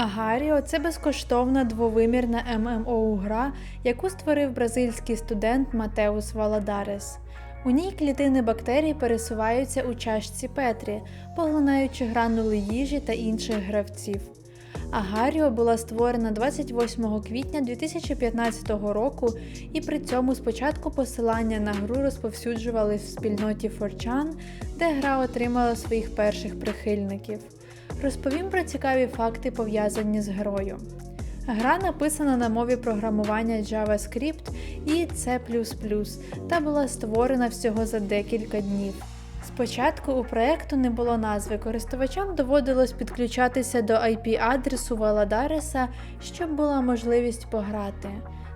Агаріо це безкоштовна двовимірна ММО-гра, яку створив бразильський студент Матеус Валадарес. У ній клітини бактерій пересуваються у чашці Петрі, поглинаючи гранули їжі та інших гравців. Агаріо була створена 28 квітня 2015 року, і при цьому спочатку посилання на гру розповсюджувались в спільноті 4chan, де гра отримала своїх перших прихильників. Розповім про цікаві факти, пов'язані з грою. Гра написана на мові програмування JavaScript і C та була створена всього за декілька днів. Спочатку у проекту не було назви, користувачам доводилось підключатися до IP-адресу Валадареса, щоб була можливість пограти.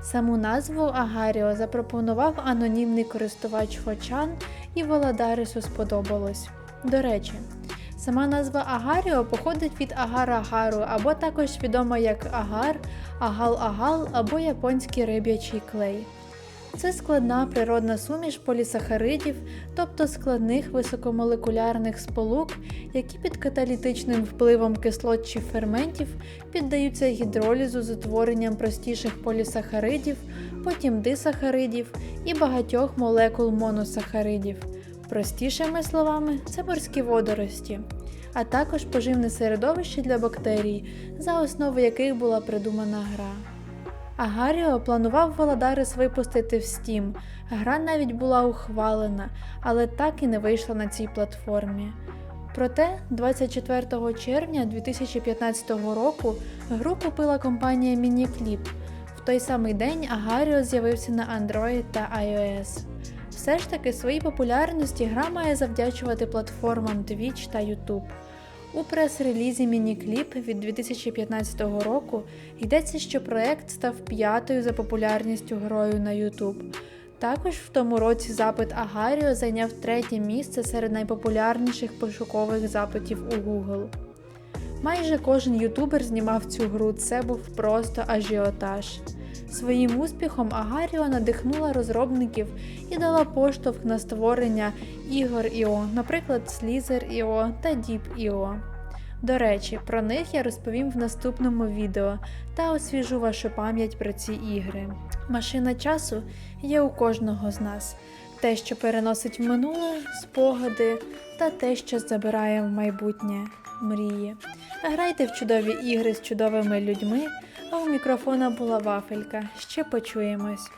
Саму назву Агаріо запропонував анонімний користувач Фочан, і Валадаресу сподобалось. До речі, сама назва Агаріо походить від агар-агару, або також відома як агар, агал-агал або японський риб'ячий клей. Це складна природна суміш полісахаридів, тобто складних високомолекулярних сполук, які під каталітичним впливом кислот чи ферментів піддаються гідролізу з утворенням простіших полісахаридів, потім дисахаридів і багатьох молекул моносахаридів. Простішими словами, це морські водорості, а також поживне середовище для бактерій, за основу яких була придумана гра. Агаріо планував Володарис випустити в Steam. Гра навіть була ухвалена, але так і не вийшла на цій платформі. Проте, 24 червня 2015 року гру купила компанія Miniclip. В той самий день Агаріо з'явився на Android та iOS. Все ж таки своїй популярності гра має завдячувати платформам Twitch та YouTube. У прес-релізі Мінікліп від 2015 року йдеться, що проект став п'ятою за популярністю грою на YouTube. Також в тому році запит Агаріо зайняв третє місце серед найпопулярніших пошукових запитів у Google. Майже кожен ютубер знімав цю гру, це був просто ажіотаж. Своїм успіхом Агаріо надихнула розробників і дала поштовх на створення ігор IO, наприклад, Slither IO та Deep IO. До речі, про них я розповім в наступному відео та освіжу вашу пам'ять про ці ігри. Машина часу є у кожного з нас. Те, що переносить в минуле, спогади, та те, що забирає в майбутнє мрії. Грайте в чудові ігри з чудовими людьми, а у мікрофона була вафелька. Ще почуємось.